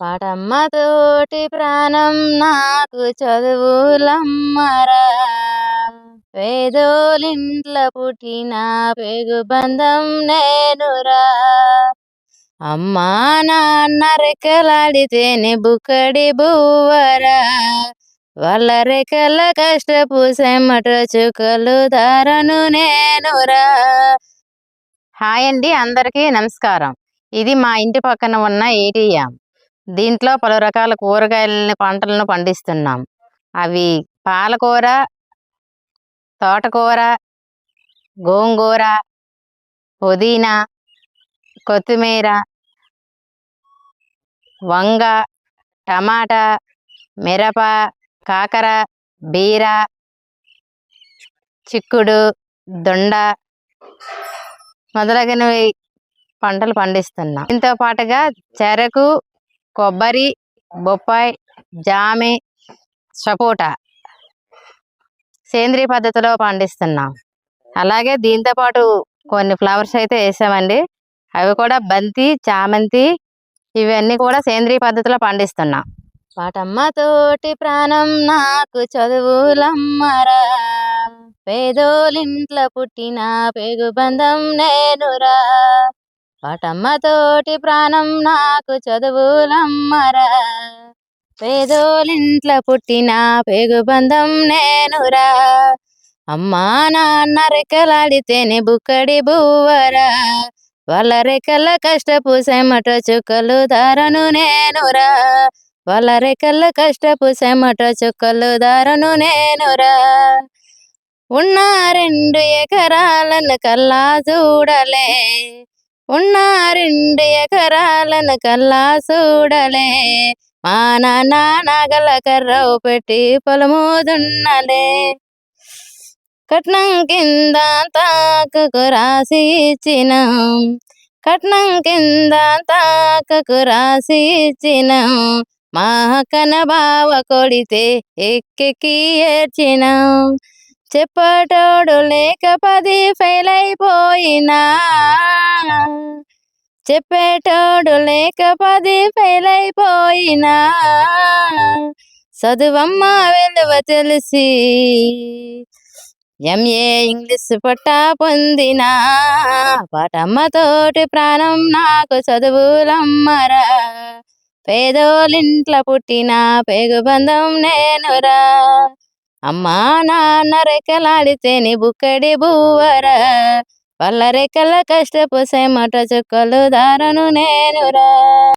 పాటమ్మతోటి ప్రాణం నాకు చదువులమ్మరా. పేదోలింట్ల పుట్టిన పెగు బంధం నేనురా. అమ్మా నాన్న రెక్కలాడితేనే బుక్కడి బువ్వరా. వాళ్ళ రెక్కల కష్టపు సెమ్మట చుక్కలు ధరను నేనురా. హాయ్ అండి అందరికీ నమస్కారం. ఇది మా ఇంటి పక్కన ఉన్న ఏటీఎం. దీంట్లో పలు రకాల కూరగాయలని పంటలను పండిస్తున్నాం. అవి పాలకూర తోటకూర గోంగూర పుదీనా కొత్తిమీర వంగ టమాటా మిరప కాకర బీర చిక్కుడు దొండ మొదలగునవి పంటలు పండిస్తున్నాం. దీంతో పాటుగా చెరకు కొబ్బరి బొప్పాయి జామి సపోటా సేంద్రియ పద్ధతిలో పండిస్తున్నాం. అలాగే దీంతో పాటు కొన్ని ఫ్లవర్స్ అయితే వేసామండి. అవి కూడా బంతి చామంతి ఇవన్నీ కూడా సేంద్రియ పద్ధతిలో పండిస్తున్నాం. పాటమ్మ తోటి ప్రాణం నాకు చదువులమ్మరా పేదోలింట్ల పుట్టిన పేగు బంధం నేనురా తోటి ప్రాణం నాకు చదువులమ్మరా. పేదోలింట్ల పుట్టిన పేగుబంధం నేనురా. అమ్మా నాన్న రెక్కలాడితేనే బుక్కడి బువ్వరా. వాళ్ళ రెక్కల కష్టపు సెమట చుక్కలు ధరను నేనురా. వాళ్ళ రెక్కల కష్టపు సెమట చుక్కలు ధరను నేనురా. ఉన్న రెండు ఎకరాలను కల్లా చూడలే. ఉన్న రెండు ఎకరాలను కల్లా చూడలే మా నాన్న నాగల కర్రవు పెట్టి పొలమోదున్నలే. కట్నం కింద తాకకు రాసి ఇచ్చిన. కట్నం కింద తాకకు రాసి ఇచ్చిన. మా కన బావ కొడితే ఎక్కెక్కి ఏడ్చిన. చెప్పటోడు లేక పది ఫెయిల్ అయిపోయినా చెప్పేటోడు లేక పది ఫెయిల్ అయిపోయినా చదువమ్మ వెలువ తెలిసి ఎంఏ ఇంగ్లీష్ పట్టా పొందిన. పాటమ్మతోటి ప్రాణం నాకు చదువులమ్మరా. పేదోలింట్ల పుట్టిన పేగుబంధం నేనురా. అమ్మా నాన్న రెక్కలాడితే నీ బుక్కడి బువ్వరా. వాళ్ళ రెక్కల కష్టపు సెమట చుక్కలు దారను నేనురా.